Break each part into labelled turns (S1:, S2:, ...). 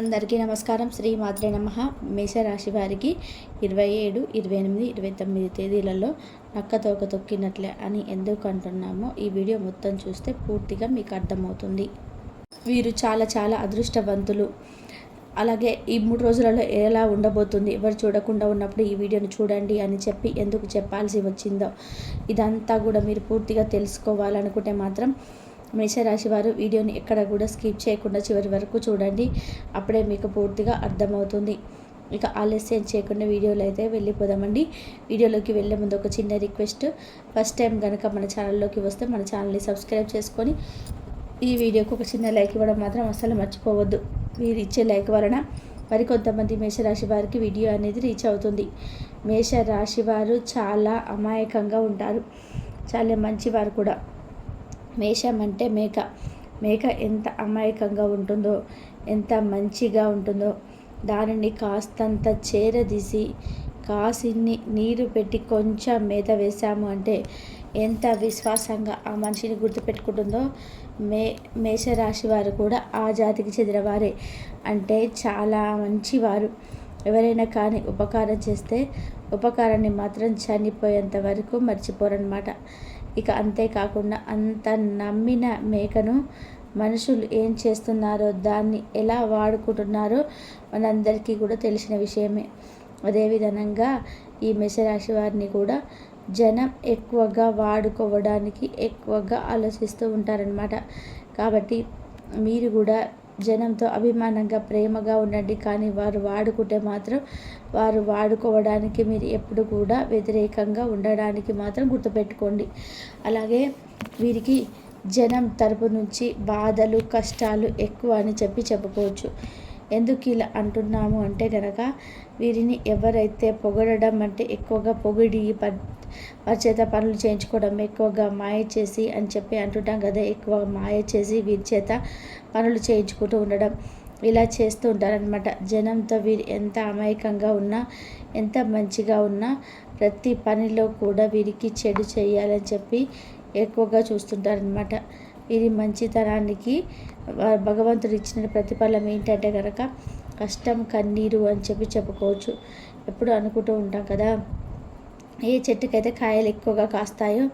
S1: అందరికీ నమస్కారం. శ్రీ మాత్రే నమ. మేషరాశి వారికి ఇరవై ఏడు ఇరవై ఎనిమిది ఇరవై తొమ్మిది తేదీలలో నక్క తోక తొక్కినట్లే అని ఎందుకు అంటున్నామో ఈ వీడియో మొత్తం చూస్తే పూర్తిగా మీకు అర్థమవుతుంది. వీరు చాలా చాలా అదృష్టవంతులు. అలాగే ఈ మూడు రోజులలో ఎలా ఉండబోతుంది ఎవరు చూడకుండా ఉన్నప్పుడు ఈ వీడియోని చూడండి అని చెప్పి ఎందుకు చెప్పాల్సి వచ్చిందో ఇదంతా కూడా మీరు పూర్తిగా తెలుసుకోవాలనుకుంటే మాత్రం మేషరాశి వారు వీడియోని ఎక్కడ కూడా స్కిప్ చేయకుండా చివరి వరకు చూడండి. అప్పుడే మీకు పూర్తిగా అర్థమవుతుంది. ఇక ఆలస్యం చేయకుండా వీడియోలో అయితే వెళ్ళిపోదామండి. వీడియోలోకి వెళ్ళే ముందు ఒక చిన్న రిక్వెస్ట్. ఫస్ట్ టైం కనుక మన ఛానల్లోకి వస్తే మన ఛానల్ని సబ్స్క్రైబ్ చేసుకొని ఈ వీడియోకి ఒక చిన్న లైక్ ఇవ్వడం మాత్రం అస్సలు మర్చిపోవద్దు. మీరు ఇచ్చే లైక్ వలన మరికొంతమంది మేషరాశి వారికి వీడియో అనేది రీచ్ అవుతుంది. మేషరాశి వారు చాలా అమాయకంగా ఉంటారు. చాలా మంచివారు కూడా. మేషం అంటే మేక. మేక ఎంత అమాయకంగా ఉంటుందో ఎంత మంచిగా ఉంటుందో దానిని కాస్తంత చేరదీసి కాసిన్ని నీరు పెట్టి కొంచెం మేత వేసాము అంటే ఎంత విశ్వాసంగా ఆ మనిషిని గుర్తుపెట్టుకుంటుందో మే మేషరాశి వారు కూడా ఆ జాతికి చెందినవారే అంటే చాలా మంచివారు. ఎవరైనా కానీ ఉపకారం చేస్తే ఉపకారాన్ని మాత్రం చనిపోయేంత వరకు మర్చిపోరనమాట ఇక అంతేకాకుండా అంత నమ్మిన మేకను మనుషులు ఏం చేస్తున్నారో దాన్ని ఎలా వాడుకుంటున్నారో మనందరికీ కూడా తెలిసిన విషయమే. అదేవిధంగా ఈ మేషరాశి వారిని కూడా జనం ఎక్కువగా వాడుకోవడానికి ఎక్కువగా ఆలోచిస్తూ ఉంటారనమాట కాబట్టి మీరు కూడా జనంతో అభిమానంగా ప్రేమగా ఉండండి. కానీ వారు వాడుకుంటే మాత్రం వారు వాడుకోవడానికి మీరు ఎప్పుడు కూడా వ్యతిరేకంగా ఉండడానికి మాత్రం గుర్తుపెట్టుకోండి. అలాగే వీరికి జనం తరపు నుంచి బాధలు కష్టాలు ఎక్కువ అని చెప్పి చెప్పుకోవచ్చు. ఎందుకు ఇలా అంటున్నాము అంటే కనుక వీరిని ఎవరైతే పొగడడం అంటే ఎక్కువగా పొగిడి వారి చేత పనులు చేయించుకోవడం ఎక్కువగా మాయ చేసి అని చెప్పి అంటుంటాం కదా ఎక్కువ మాయ చేసి వీరి చేత పనులు చేయించుకుంటూ ఉండడం. ఇలా చేస్తూ ఉంటారనమాట జనంతో వీరు ఎంత అమాయకంగా ఉన్నా ఎంత మంచిగా ఉన్నా ప్రతి పనిలో కూడా వీరికి చెడు చేయాలని చెప్పి ఎక్కువగా చూస్తుంటారనమాట వీరి మంచితనానికి భగవంతుడు ఇచ్చిన ప్రతిఫలం ఏంటంటే కనుక కష్టం కన్నీరు అని చెప్పి చెప్పుకోవచ్చు. ఎప్పుడు అనుకుంటూ ఉంటాం కదా ఏ చెట్టుకైతే కాయలు ఎక్కువగా కాస్తాయో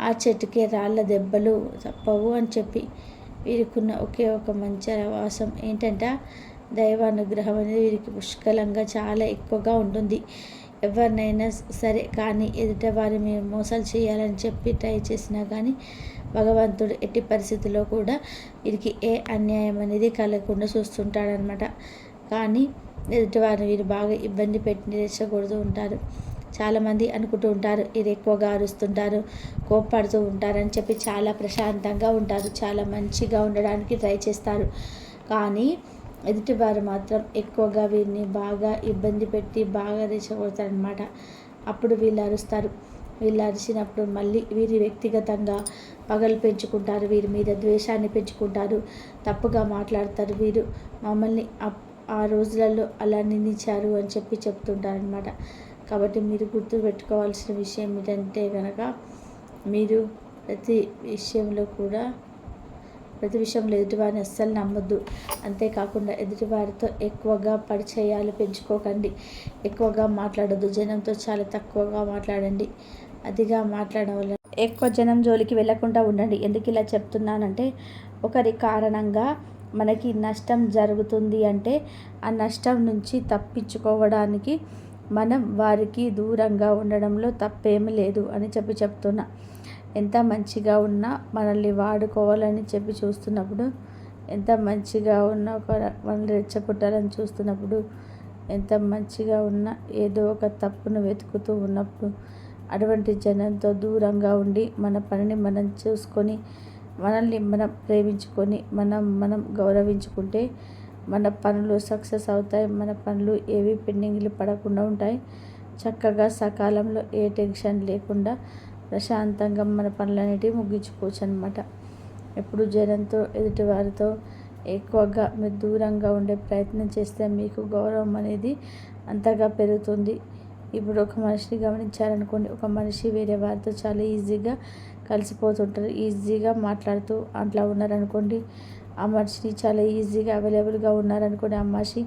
S1: ఆ చెట్టుకి రాళ్ళ దెబ్బలు తప్పవు అని చెప్పి వీరికున్న ఒకే ఒక మంచి అవకాశం ఏంటంటే దైవానుగ్రహం అనేది వీరికి పుష్కలంగా చాలా ఎక్కువగా ఉంటుంది. ఎవరినైనా సరే కానీ ఎదుట వారి మేము మోసాలు చేయాలని చెప్పి ట్రై చేసినా కానీ భగవంతుడు ఎట్టి పరిస్థితుల్లో కూడా వీరికి ఏ అన్యాయం అనేది కలగకుండా చూస్తుంటాడనమాట కానీ ఎదుటి వారిని వీరు బాగా ఇబ్బంది పెట్టి రెచ్చగొడుతూ ఉంటారు. చాలామంది అనుకుంటూ ఉంటారు ఇది ఎక్కువగా అరుస్తుంటారు కోప్పడుతూ ఉంటారని చెప్పి చాలా ప్రశాంతంగా ఉంటారు చాలా మంచిగా ఉండడానికి ట్రై చేస్తారు. కానీ ఎదుటివారు మాత్రం ఎక్కువగా వీరిని బాగా ఇబ్బంది పెట్టి బాగా రెచ్చగొడతారనమాట అప్పుడు వీళ్ళు అరుస్తారు. వీళ్ళు అరిచినప్పుడు మళ్ళీ వీరి వ్యక్తిగతంగా పగలు పెంచుకుంటారు వీరి మీద ద్వేషాన్ని పెంచుకుంటారు తప్పుగా మాట్లాడతారు వీరు మమ్మల్ని ఆ రోజులలో అలా నిందించారు అని చెప్పి చెప్తుంటారనమాట కాబట్టి మీరు గుర్తు పెట్టుకోవాల్సిన విషయం ఏంటంటే కనుక మీరు ప్రతి విషయంలో కూడా ప్రతి విషయంలో ఎదుటివారిని అస్సలు నమ్మొద్దు. అంతేకాకుండా ఎదుటివారితో ఎక్కువగా పరిచయాలు పెంచుకోకండి. ఎక్కువగా మాట్లాడద్దు. జనంతో చాలా తక్కువగా మాట్లాడండి. అదిగా మాట్లాడడం వల్ల ఎక్కువ జనం జోలికి వెళ్ళకుండా ఉండండి. ఎందుకు ఇలా చెప్తున్నానంటే ఒకరి కారణంగా మనకి నష్టం జరుగుతుంది అంటే ఆ నష్టం నుంచి తప్పించుకోవడానికి మనం వారికి దూరంగా ఉండడంలో తప్పేమీ లేదు అని చెప్పి చెప్తున్నా. ఎంత మంచిగా ఉన్నా మనల్ని వాడుకోవాలని చెప్పి చూస్తున్నప్పుడు ఎంత మంచిగా ఉన్నా ఒక మనల్ని రెచ్చగొట్టాలని చూస్తున్నప్పుడు ఎంత మంచిగా ఉన్నా ఏదో ఒక తప్పును వెతుకుతూ ఉన్నప్పుడు అటువంటి జనంతో దూరంగా ఉండి మన పనిని మనం చూసుకొని మనల్ని మనం ప్రేమించుకొని మనం మనం గౌరవించుకుంటే మన పనులు సక్సెస్ అవుతాయి మన పనులు ఏవి పెండింగ్లు పడకుండా ఉంటాయి. చక్కగా సకాలంలో ఏ టెన్షన్ లేకుండా ప్రశాంతంగా మన పనులన్నిటివి ముగించుకోవచ్చు అనమాట ఎప్పుడు జనంతో ఎదుటి వారితో ఎక్కువగా మీరు దూరంగా ఉండే ప్రయత్నం చేస్తే మీకు గౌరవం అనేది అంతగా పెరుగుతుంది. ఇప్పుడు ఒక మనిషిని గమనించారనుకోండి ఒక మనిషి వేరే వారితో చాలా ఈజీగా కలిసిపోతుంటారు ఈజీగా మాట్లాడుతూ అట్లా ఉన్నారనుకోండి ఆ మనిషిని చాలా ఈజీగా అవైలబుల్గా ఉన్నారనుకునే ఆ మనిషి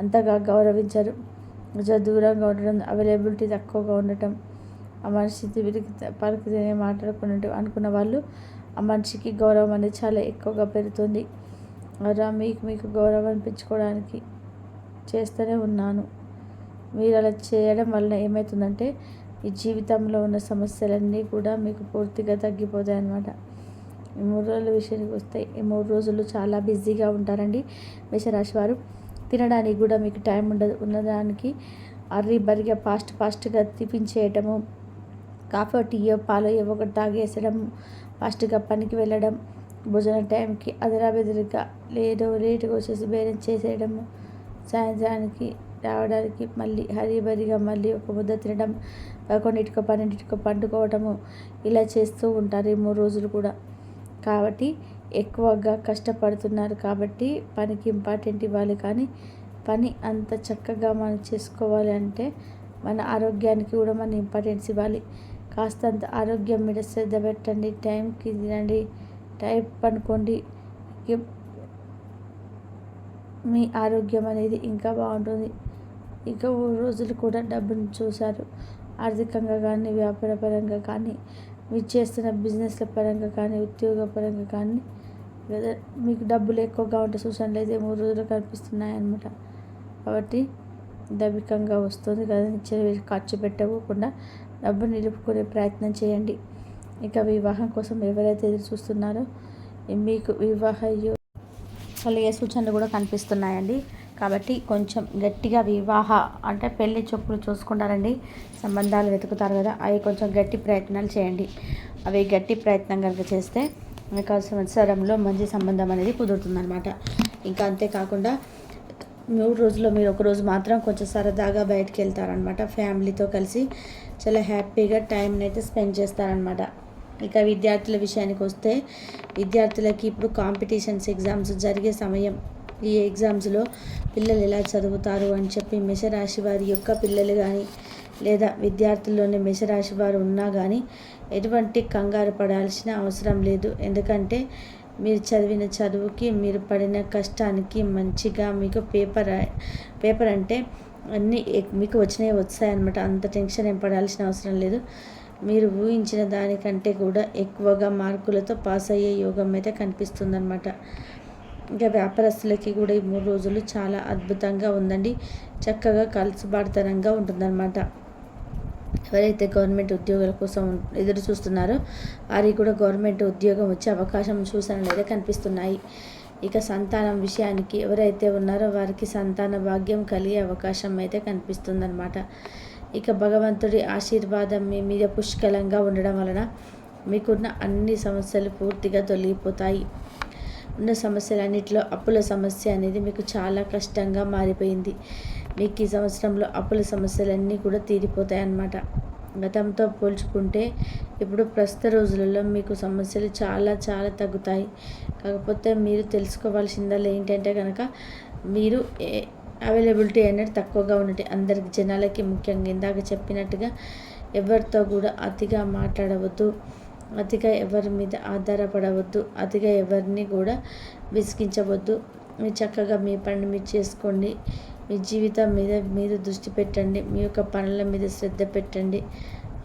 S1: అంతగా గౌరవించరు. కొంచెం దూరంగా ఉండడం అవైలబిలిటీ తక్కువగా ఉండటం ఆ మనిషి తిరిగి పలికితే మాట్లాడుకున్నట్టు అనుకున్న వాళ్ళు ఆ మనిషికి గౌరవం అనేది చాలా ఎక్కువగా పెరుగుతుంది. అలా మీకు మీకు గౌరవం అనిపించుకోవడానికి చేస్తూనే ఉన్నాను. మీరు అలా చేయడం వలన ఏమవుతుందంటే ఈ జీవితంలో ఉన్న సమస్యలన్నీ కూడా మీకు పూర్తిగా తగ్గిపోతాయి అన్నమాట ఈ మూడు రోజుల విషయానికి వస్తే ఈ మూడు రోజులు చాలా బిజీగా ఉంటారండి మేషరాశి వారు. తినడానికి కూడా మీకు టైం ఉండదు. ఉన్నదానికి అర్రీ బరిగా ఫాస్ట్ ఫాస్ట్గా తిప్పించేయటము కాఫీ టీయో పాలో ఏవో ఒకటి తాగేసడం ఫాస్ట్గా పనికి వెళ్ళడం భోజన టైంకి అదరా బెదిరిగా లేదో లేటుగా వచ్చేసి బేరం చేసేయడము సాయంత్రానికి రావడానికి మళ్ళీ హరిబరిగా మళ్ళీ ఒక ముద్ద తినడం పదకొండింటికో పన్నెండింటికో పండుకోవటము ఇలా చేస్తూ ఉంటారు ఈ మూడు రోజులు కూడా. కాబట్టి ఎక్కువగా కష్టపడుతున్నారు కాబట్టి పనికి ఇంపార్టెంట్ ఇవ్వాలి. కానీ పని అంత చక్కగా మనం చేసుకోవాలి అంటే మన ఆరోగ్యానికి కూడా మనం ఇంపార్టెన్స్ ఇవ్వాలి. కాస్తంత ఆరోగ్యం మీద శ్రద్ధ పెట్టండి టైంకి తినండి టైం పనుకోండి. మీ ఆరోగ్యం అనేది ఇంకా బాగుంటుంది. ఇంకా రోజులు కూడా డబ్బును చూశారు. ఆర్థికంగా కానీ వ్యాపారపరంగా కానీ మీరు చేస్తున్న బిజినెస్ల పరంగా కానీ ఉద్యోగ పరంగా కానీ లేదా మీకు డబ్బులు ఎక్కువగా ఉంటే సూచనలు అయితే మూడు రోజులు కనిపిస్తున్నాయి అన్నమాట కాబట్టి దైవికంగా వస్తుంది కదా ఖర్చు పెట్టకుండా డబ్బు నిలుపుకునే ప్రయత్నం చేయండి. ఇక వివాహం కోసం ఎవరైతే ఎదురు చూస్తున్నారో మీకు వివాహ కలిగే సూచనలు కూడా కనిపిస్తున్నాయండి. కాబట్టి కొంచెం గట్టిగా వివాహ అంటే పెళ్ళి చొప్పులు చూసుకుంటారండి. సంబంధాలు వెతుకుతారు కదా అవి కొంచెం గట్టి ప్రయత్నాలు చేయండి. అవి గట్టి ప్రయత్నం కనుక చేస్తే మీకు సంవత్సరంలో మంచి సంబంధం అనేది కుదురుతుందనమాట ఇంకా అంతేకాకుండా మూడు రోజుల్లో మీరు ఒకరోజు మాత్రం కొంచెం సరదాగా బయటకు వెళ్తారనమాట ఫ్యామిలీతో కలిసి చాలా హ్యాపీగా టైంని అయితే స్పెండ్ చేస్తారనమాట ఇక విద్యార్థుల విషయానికి వస్తే విద్యార్థులకి ఇప్పుడు కాంపిటీషన్స్ ఎగ్జామ్స్ జరిగే సమయం ఈ ఎగ్జామ్స్లో పిల్లలు ఎలా చదువుతారు అని చెప్పి మేషరాశి వారి యొక్క పిల్లలు కానీ లేదా విద్యార్థుల్లోనే మేషరాశి వారు ఉన్నా కానీ ఎటువంటి కంగారు పడాల్సిన అవసరం లేదు. ఎందుకంటే మీరు చదివిన చదువుకి మీరు పడిన కష్టానికి మంచిగా మీకు పేపర్ పేపర్ అంటే అన్నీ మీకు వచ్చినవి వచ్చాయన్నమాట అంత టెన్షన్ ఏం పడాల్సిన అవసరం లేదు. మీరు ఊహించిన దానికంటే కూడా ఎక్కువగా మార్కులతో పాస్ అయ్యే యోగం అయితే కనిపిస్తుందన్నమాట. ఇంకా వ్యాపారస్తులకి కూడా ఈ మూడు రోజులు చాలా అద్భుతంగా ఉందండి. చక్కగా కలిసిబాటుతనంగా ఉంటుందన్నమాట. ఎవరైతే గవర్నమెంట్ ఉద్యోగాల కోసం ఎదురు చూస్తున్నారో వారికి కూడా గవర్నమెంట్ ఉద్యోగం వచ్చే అవకాశం సూచనలు కనిపిస్తున్నాయి. ఇక సంతానం విషయానికి ఎవరైతే ఉన్నారో వారికి సంతాన భాగ్యం కలిగే అవకాశం అయితే కనిపిస్తుందన్నమాట. ఇక భగవంతుడి ఆశీర్వాదం మీ మీద పుష్కలంగా ఉండడం వలన మీకున్న అన్ని సమస్యలు పూర్తిగా తొలగిపోతాయి. ఉన్న సమస్యలన్నింటిలో అప్పుల సమస్య అనేది మీకు చాలా కష్టంగా మారిపోయింది. మీకు ఈ సంవత్సరంలో అప్పుల సమస్యలన్నీ కూడా తీరిపోతాయి అన్నమాట గతంతో పోల్చుకుంటే ఇప్పుడు ప్రస్తుత రోజులలో మీకు సమస్యలు చాలా చాలా తగ్గుతాయి. కాకపోతే మీరు తెలుసుకోవాల్సిందల్లా ఏంటంటే కనుక మీరు అవైలబిలిటీ అనేది తక్కువగా ఉన్నట్టు అందరికి జనాలకి ముఖ్యంగా ఇందాక చెప్పినట్టుగా ఎవరితో కూడా అతిగా మాట్లాడవద్దు. అతిగా ఎవరి మీద ఆధారపడవద్దు అతిగా ఎవరిని కూడా విసిగించవద్దు. మీరు చక్కగా మీ పని మీరు చేసుకోండి. మీ జీవితం మీద మీరు దృష్టి పెట్టండి. మీ యొక్క పనుల మీద శ్రద్ధ పెట్టండి.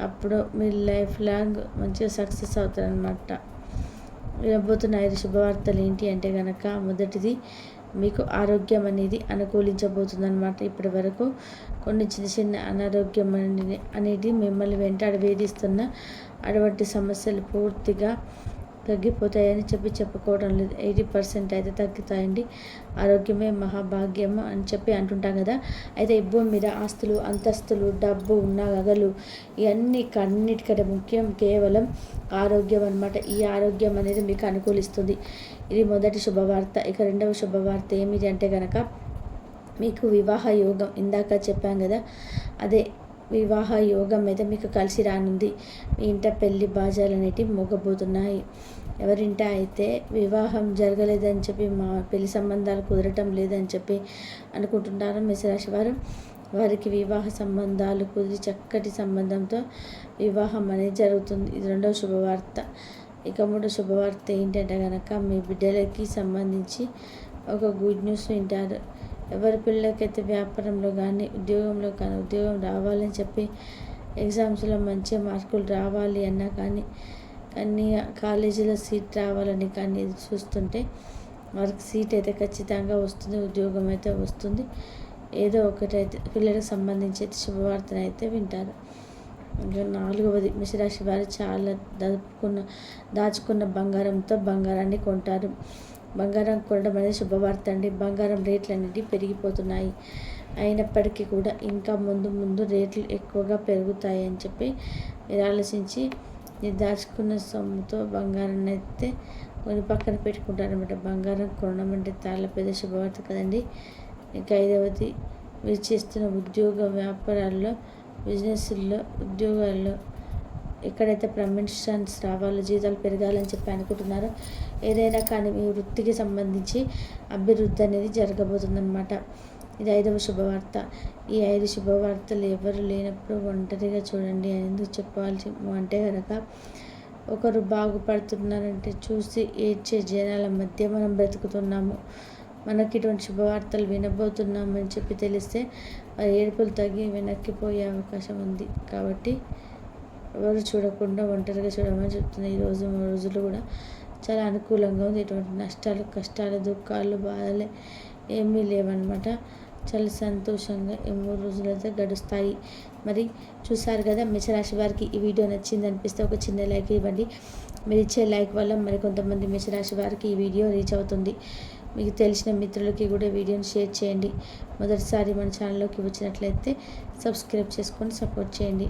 S1: అప్పుడు మీ లైఫ్ లాంగ్ మంచిగా సక్సెస్ అవుతారనమాట వినబోతున్న ఐదు శుభవార్తలు ఏంటి అంటే కనుక మొదటిది మీకు ఆరోగ్యం అనేది అనుకూలించబోతుందన్నమాట. ఇప్పటి వరకు కొన్ని చిన్న చిన్న అనారోగ్యం అనేది మిమ్మల్ని వెంటాడి వేధిస్తున్న అటువంటి సమస్యలు పూర్తిగా తగ్గిపోతాయని చెప్పి చెప్పుకోవడం లేదు. ఎయిటీ పర్సెంట్ అయితే తగ్గుతాయండి. ఆరోగ్యమే మహాభాగ్యము అని చెప్పి అంటుంటాం కదా. అయితే ఈ భూమి మీద ఆస్తులు అంతస్తులు డబ్బు ఉన్న గగలు ఇవన్నీ కన్నిటికంటే ముఖ్యం కేవలం ఆరోగ్యం అనమాట ఈ ఆరోగ్యం అనేది మీకు అనుకూలిస్తుంది. ఇది మొదటి శుభవార్త. ఇక రెండవ శుభవార్త ఏమిటి అంటే కనుక మీకు వివాహ యోగం ఇందాక చెప్పాం కదా. అదే వివాహ యోగం అయితే మీకు కలిసి రానుంది. మీ ఇంట పెళ్ళి బాజాలు అనేటివి మోగబోతున్నాయి. ఎవరింట అయితే వివాహం జరగలేదని చెప్పి మా పెళ్ళి సంబంధాలు కుదరటం లేదని చెప్పి అనుకుంటున్నారు మేషరాశి వారు వారికి వివాహ సంబంధాలు కుదిరి చక్కటి సంబంధంతో వివాహం అనేది జరుగుతుంది. ఇది రెండవ శుభవార్త. ఇక మూడో శుభవార్త ఏంటంటే కనుక మీ బిడ్డలకి సంబంధించి ఒక గుడ్ న్యూస్ వింటారు. ఎవరి పిల్లలకైతే వ్యాపారంలో కానీ ఉద్యోగంలో కానీ ఉద్యోగం రావాలని చెప్పి ఎగ్జామ్స్లో మంచి మార్కులు రావాలి అన్నా కానీ కానీ కాలేజీలో సీట్ రావాలని కానీ చూస్తుంటే వారికి సీట్ అయితే ఖచ్చితంగా వస్తుంది ఉద్యోగం అయితే వస్తుంది. ఏదో ఒకటైతే పిల్లలకు సంబంధించి శుభవార్తను అయితే వింటారు. ఇంకా నాలుగవది మిషరాశి వారు చాలా దాచుకున్న దాచుకున్న బంగారంతో బంగారాన్ని కొంటారు. బంగారం కొనడం అనేది శుభవార్త అండి. బంగారం రేట్లు అనేవి పెరిగిపోతున్నాయి. అయినప్పటికీ కూడా ఇంకా ముందు ముందు రేట్లు ఎక్కువగా పెరుగుతాయి అని చెప్పి మీరు ఆలోచించి దాచుకున్న సొమ్ముతో బంగారాన్ని అయితే కొన్ని పక్కన పెట్టుకుంటారనమాట బంగారం కొనడం అంటే చాలా పెద్ద శుభవార్త కదండి. ఇంకా ఐదవది మీరు చేస్తున్న ఉద్యోగ వ్యాపారాల్లో బిజినెస్లో ఉద్యోగాల్లో ఎక్కడైతే ప్రమోషన్స్ రావాలో జీతాలు పెరగాలని చెప్పి అనుకుంటున్నారో ఏదైనా కానీ మీ వృత్తికి సంబంధించి అభివృద్ధి అనేది జరగబోతుందన్నమాట. ఇది ఐదవ శుభవార్త. ఈ ఐదు శుభవార్తలు ఎవరు లేనప్పుడు ఒంటరిగా చూడండి అని ఎందుకు చెప్పాల్సి అంటే కనుక ఒకరు బాగుపడుతున్నారంటే చూసి ఏడ్చే జనాల మధ్య మనం బ్రతుకుతున్నాము. మనకి ఇటువంటి శుభవార్తలు వినబోతున్నామని చెప్పి తెలిస్తే వారి ఏడుపులు తగ్గి వెనక్కిపోయే అవకాశం ఉంది. కాబట్టి ఎవరు చూడకుండా ఒంటరిగా చూడమని చెప్తుంది. ఈరోజు మూడు రోజులు కూడా చాలా అనుకూలంగా ఉంది. ఎటువంటి నష్టాలు కష్టాలు దుఃఖాలు బాధలే ఏమీ లేవన్నమాట. చాలా సంతోషంగా ఈ మూడు రోజులు అయితే గడుస్తాయి. మరి చూసారు కదా మేషరాశి వారికి ఈ వీడియో నచ్చింది అనిపిస్తే ఒక చిన్న లైక్ ఇవ్వండి. మీరు ఇచ్చే లైక్ వల్ల మరి కొంతమంది మేషరాశి వారికి ఈ వీడియో రీచ్ అవుతుంది. మీకు తెలిసిన మిత్రులకి కూడా వీడియోని షేర్ చేయండి. మొదటిసారి మన ఛానల్లోకి వచ్చినట్లయితే సబ్స్క్రైబ్ చేసుకొని సపోర్ట్ చేయండి.